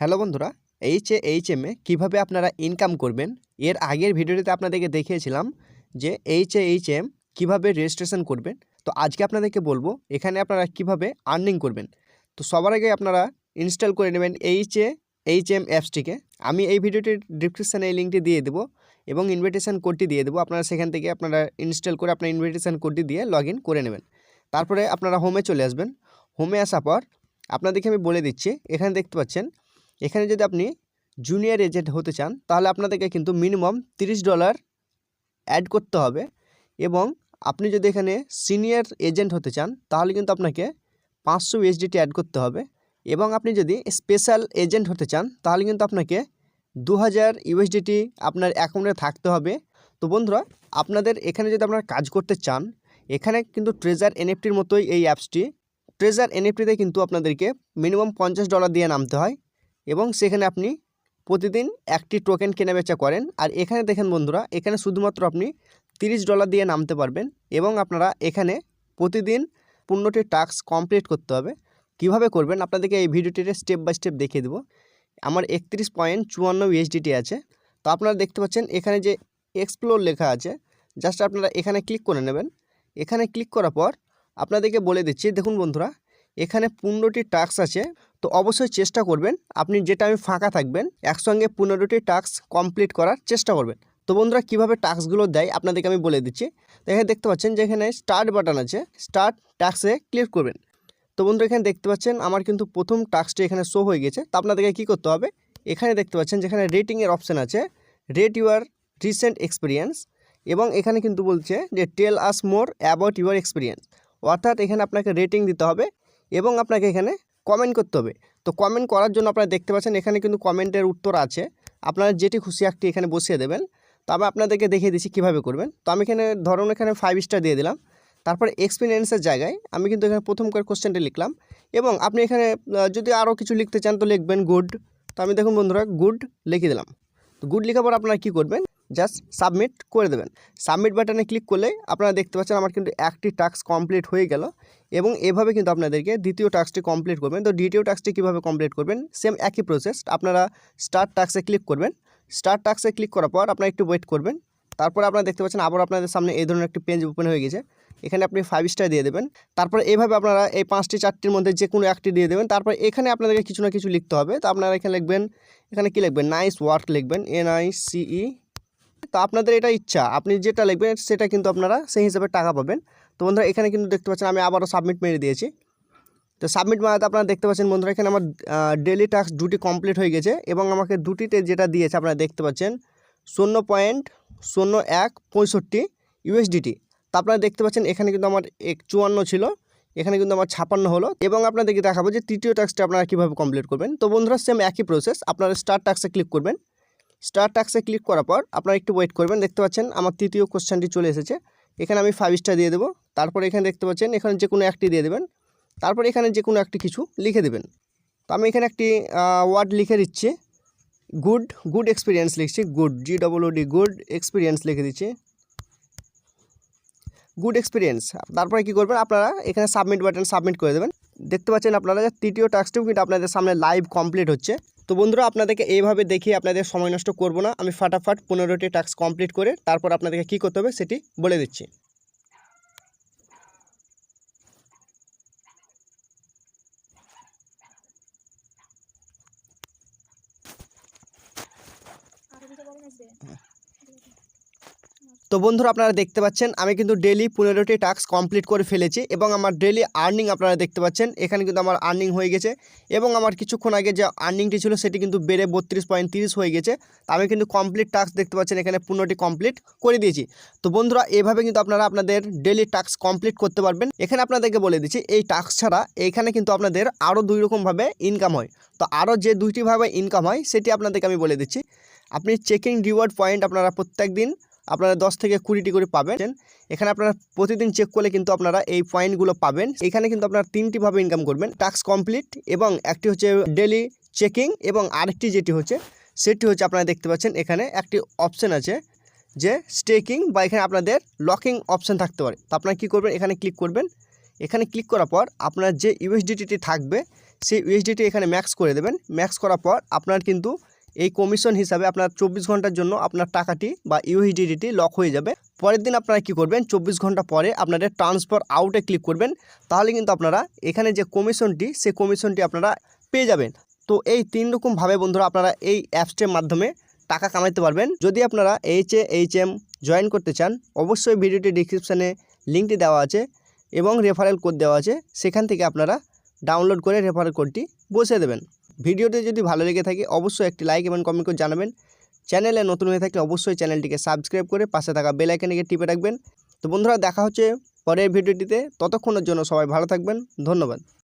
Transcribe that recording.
Hello বন্ধুরা H A H M A কীভাবে আপনারা ইনকাম করবেন? এর আগের ভিডিওটিতে আপনাদেরকে দেখিয়েছিলাম যে এইচ এ এইচ এম কীভাবে রেজিস্ট্রেশন করবেন। তো আজকে আপনাদেরকে বলব, এখানে আপনারা কীভাবে আর্নিং করবেন। তো সবার আগে আপনারা ইনস্টল করে নেবেন এইচ এ এইচ এম অ্যাপসটিকে আমি এই ভিডিওটির ডিসক্রিপশানে এই লিঙ্কটি দিয়ে দেবো এবং ইনভিটেশন কোডটি দিয়ে দেবো। আপনারা সেখান থেকে আপনারা ইনস্টল করে আপনার ইনভিটেশন কোডটি দিয়ে লগ করে নেবেন। তারপরে আপনারা হোমে চলে আসবেন। হোমে আসার পর, আপনাদেরকে আমি বলে দিচ্ছি, এখানে দেখতে পাচ্ছেন এখানে যদি আপনি জুনিয়র এজেন্ট হতে চান, তাহলে আপনাদেরকে কিন্তু মিনিমাম তিরিশ ডলার অ্যাড করতে হবে এবং আপনি যদি এখানে সিনিয়র এজেন্ট হতে চান, তাহলে কিন্তু আপনাকে পাঁচশো ইউএসডিটি অ্যাড করতে হবে এবং আপনি যদি স্পেশাল এজেন্ট হতে চান, তাহলে কিন্তু আপনাকে দু হাজার ইউএসডিটি আপনার অ্যাকাউন্টে থাকতে হবে। তো বন্ধুরা, আপনাদের এখানে যদি আপনারা কাজ করতে চান, এখানে কিন্তু ট্রেজার এনএফটির মতোই এই অ্যাপসটি ট্রেজার এনএফটিতে কিন্তু আপনাদেরকে মিনিমাম পঞ্চাশ ডলার দিয়ে নামতে হয়। এবং সেখানে আপনি প্রতিদিন একটি টোকেন কেনাবেচা করেন। আর এখানে দেখেন বন্ধুরা, এখানে শুধুমাত্র আপনি তিরিশ ডলার দিয়ে নামতে পারবেন এবং আপনারা এখানে প্রতিদিন পূর্ণটি টাস্ক কমপ্লিট করতে হবে। কীভাবে করবেন? আপনাদেরকে এই ভিডিওটিতে স্টেপ বাই স্টেপ দেখিয়ে দেবো। আমার একত্রিশ পয়েন্ট চুয়ান্ন ইউএসডিটি আছে। তো আপনারা দেখতে পাচ্ছেন, এখানে যে এক্সপ্লোর লেখা আছে জাস্ট আপনারা এখানে ক্লিক করে নেবেন। এখানে ক্লিক করার পর আপনাদেরকে বলে দিচ্ছি, দেখুন বন্ধুরা এখানে পনেরোটি টাস্ক আছে, তো অবশ্যই চেষ্টা করবেন। আপনি যেটা আমি ফাঁকা থাকবেন, একসঙ্গে পনেরোটি টাস্ক কমপ্লিট করার চেষ্টা করবেন। তো বন্ধুরা, কীভাবে টাস্কগুলো দেয় আপনাদেরকে আমি বলে দিচ্ছি। তো এখানে দেখতে পাচ্ছেন যে এখানে স্টার্ট বাটন আছে, স্টার্ট টাস্কে ক্লিক করবেন। তো বন্ধুরা, এখানে দেখতে পাচ্ছেন আমার কিন্তু প্রথম টাস্কটি এখানে শো হয়ে গেছে। তো আপনাদেরকে কী করতে হবে? এখানে দেখতে পাচ্ছেন যেখানে রেটিংয়ের অপশান আছে রেট ইউর রিসেন্ট এক্সপিরিয়েন্স এবং এখানে কিন্তু বলছে যে tell us more about your experience অর্থাৎ এখানে আপনাকে রেটিং দিতে হবে এবং আপনাকে এখানে কমেন্ট করতে হবে। তো কমেন্ট করার জন্য আপনারা দেখতে পাচ্ছেন এখানে কিন্তু কমেন্টের উত্তর আছে। আপনারা যেটি খুশি একটি এখানে বসিয়ে দেবেন। তবে আপনাদেরকে দেখিয়ে দিচ্ছি কীভাবে করবেন। তো আমি এখানে ধরুন এখানে ফাইভ স্টার দিয়ে দিলাম। তারপর এক্সপিরিয়েন্সের জায়গায় আমি কিন্তু এখানে প্রথম করে কোশ্চেনটা লিখলাম। এবং আপনি এখানে যদি আরও কিছু লিখতে চান তো লিখবেন গুড তো আমি দেখুন বন্ধুরা গুড লিখে দিলাম। তো গুড লেখার পর আপনারা কী করবেন? জাস্ট সাবমিট করে দেবেন। সাবমিট বাটনে ক্লিক করলে আপনারা দেখতে পাচ্ছেন আমার কিন্তু একটি টাস্ক কমপ্লিট হয়ে গেল এবং এভাবে কিন্তু আপনাদেরকে দ্বিতীয় টাস্কটি কমপ্লিট করবেন। তো দ্বিতীয় টাস্কটি কীভাবে কমপ্লিট করবেন? সেম একই প্রসেস আপনারা স্টার্ট টাস্কে ক্লিক করবেন। স্টার্ট টাস্কে ক্লিক করার পর আপনারা একটু ওয়েট করবেন। তারপরে আপনারা দেখতে পাচ্ছেন আবার আপনাদের সামনে এই ধরনের একটি পেজ ওপেন হয়ে গেছে। এখানে আপনি ফাইভ স্টার দিয়ে দেবেন। তারপরে এইভাবে আপনারা এই পাঁচটি চারটির মধ্যে যে কোনো একটি দিয়ে দেবেন। তারপর এখানে আপনাদেরকে কিছু না কিছু লিখতে হবে। তো আপনারা এখানে লিখবেন, এখানে কি লিখবেন? নাইস ওয়ার্ক লিখবেন। এন আই সিই তো আপনাদের এটা ইচ্ছা। আপনি যেটা লিখবেন সেটা কিন্তু আপনারা সেই হিসাবে টাকা পাবেন। তো বন্ধুরা, এখানে কিন্তু দেখতে পাচ্ছেন আমি আবারও সাবমিট মেরে দিয়েছি। তো সাবমিট মারাতে আপনারা দেখতে পাচ্ছেন বন্ধুরা, এখানে আমার ডেলি টাস্ক দুটি কমপ্লিট হয়ে গেছে এবং আমাকে দুটিতে যেটা দিয়েছে আপনারা দেখতে পাচ্ছেন, শূন্য পয়েন্ট শূন্য এক পঁয়ষট্টি ইউএসডিটি তো আপনারা দেখতে পাচ্ছেন এখানে কিন্তু আমার এক, চুয়ান্ন ছিল, এখানে কিন্তু আমার ছাপান্ন হলো এবং আপনাদেরকে দেখাবো যে তৃতীয় টাস্কটা আপনারা কীভাবে কমপ্লিট করবেন। তো বন্ধুরা সেম একই প্রসেস আপনারা স্টার টাস্কে ক্লিক করবেন। স্টার টাক্সে ক্লিক করার পর আপনারা একটু ওয়েট করবেন। দেখতে পাচ্ছেন আমার তৃতীয় কোশ্চেনটি চলে এসেছে। এখানে আমি ফাইভ স্টার দিয়ে দেবো। তারপর এখানে দেখতে পাচ্ছেন এখানে যে কোনো একটি দিয়ে দেবেন। তারপর এখানে যে কোনো একটি কিছু লিখে দেবেন। তো আমি এখানে একটি ওয়ার্ড লিখে দিচ্ছি। গুড গুড এক্সপিরিয়েন্স লিখছি। Good G double D good experience লিখে দিচ্ছি। গুড এক্সপিরিয়েন্স তারপরে কী করবেন? আপনারা এখানে সাবমিট বাটন সাবমিট করে দেবেন। দেখতে পাচ্ছেন আপনারা তৃতীয় টাস্কটিও কিন্তু আপনাদের সামনে লাইভ কমপ্লিট হচ্ছে। তো বন্ধুরা, আপনাদেরকে এইভাবে দেখিয়ে আপনাদের সময় নষ্ট করব না। আমি ফাটাফাট পনেরোটি টাস্ক কমপ্লিট করে তারপর আপনাদেরকে কী করতে হবে সেটি বলে দিচ্ছি। তো বন্ধুরা আপনারা দেখতে পাচ্ছেন, আমি কিন্তু ডেলি পনেরোটি টাস্ক কমপ্লিট করে ফেলেছি এবং আমার ডেলি আর্নিং আপনারা দেখতে পাচ্ছেন। এখানে কিন্তু আমার আর্নিং হয়ে গেছে এবং আমার কিছুক্ষণ আগে যে আর্নিংটি ছিল সেটি কিন্তু বেড়ে বত্রিশ পয়েন্ট তিরিশ হয়ে গেছে। আমি কিন্তু কমপ্লিট টাস্ক দেখতে পাচ্ছেন, এখানে পনেরোটি কমপ্লিট করে দিয়েছি। তো বন্ধুরা, এভাবে কিন্তু আপনারা আপনাদের ডেলি টাস্ক কমপ্লিট করতে পারবেন। এখানে আপনাদেরকে বলে দিচ্ছি, এই টাস্ক ছাড়া এখানে কিন্তু আপনাদের আরও দুই রকমভাবে ইনকাম হয়। তো আরও যে দুইটিভাবে ইনকাম হয়, সেটি আপনাদেরকে আমি বলে দিচ্ছি। আপনি চেকিং রিওয়ার্ড পয়েন্ট আপনারা প্রত্যেক দিন আপনারা দশ থেকে কুড়িটি করে পাবেন। এখানে আপনারা প্রতিদিন চেক করলে কিন্তু আপনারা এই পয়েন্টগুলো পাবেন। এখানে কিন্তু আপনারা তিনটিভাবে ইনকাম করবেন টাস্ক কমপ্লিট এবং একটি হচ্ছে ডেলি চেকিং এবং আরেকটি যেটি হচ্ছে, সেটি হচ্ছে আপনারা দেখতে পাচ্ছেন এখানে একটি অপশান আছে যে স্টেকিং বা এখানে আপনাদের লকিং অপশান থাকতে পারে। তো আপনারা কী করবেন? এখানে ক্লিক করবেন। এখানে ক্লিক করার পর আপনার যে ইউএসডিটিটি থাকবে, সেই ইউএসডিটি এখানে ম্যাক্স করে দেবেন। ম্যাক্স করার পর আপনার কিন্তু এই কমিশন হিসাবে আপনার চব্বিশ ঘণ্টার জন্য আপনার টাকাটি বা ইউএসডিটি লক হয়ে যাবে। পরের দিন আপনারা কি করবেন? চব্বিশ ঘণ্টা পরে আপনাদের ট্রান্সফার আউটে ক্লিক করবেন। তাহলে কিন্তু আপনারা এখানে যে কমিশনটি সেই কমিশনটি আপনারা পেয়ে যাবেন। তো এই তিন রকমভাবে বন্ধুরা আপনারা এই অ্যাপসটির মাধ্যমে টাকা কামাইতে পারবেন। যদি আপনারা H A H M join করতে চান, অবশ্যই ভিডিওটি ডিসক্রিপশানে লিঙ্কটি দেওয়া আছে এবং রেফারেল কোড দেওয়া আছে। সেখান থেকে আপনারা ডাউনলোড করে রেফারেল কোডটি বসিয়ে দেবেন। ভিডিওটি যদি ভালো লেগে থাকে, অবশ্যই একটি লাইক এবং কমেন্ট করে জানাবেন। চ্যানেলে নতুন হয়ে থাকলে অবশ্যই চ্যানেলটিকে সাবস্ক্রাইব করে পাশে থাকা বেল আইকনটিকে টিপে রাখবেন। তো বন্ধুরা, দেখা হচ্ছে পরের ভিডিওটিতে। ততক্ষণের জন্য সবাই ভালো থাকবেন। ধন্যবাদ।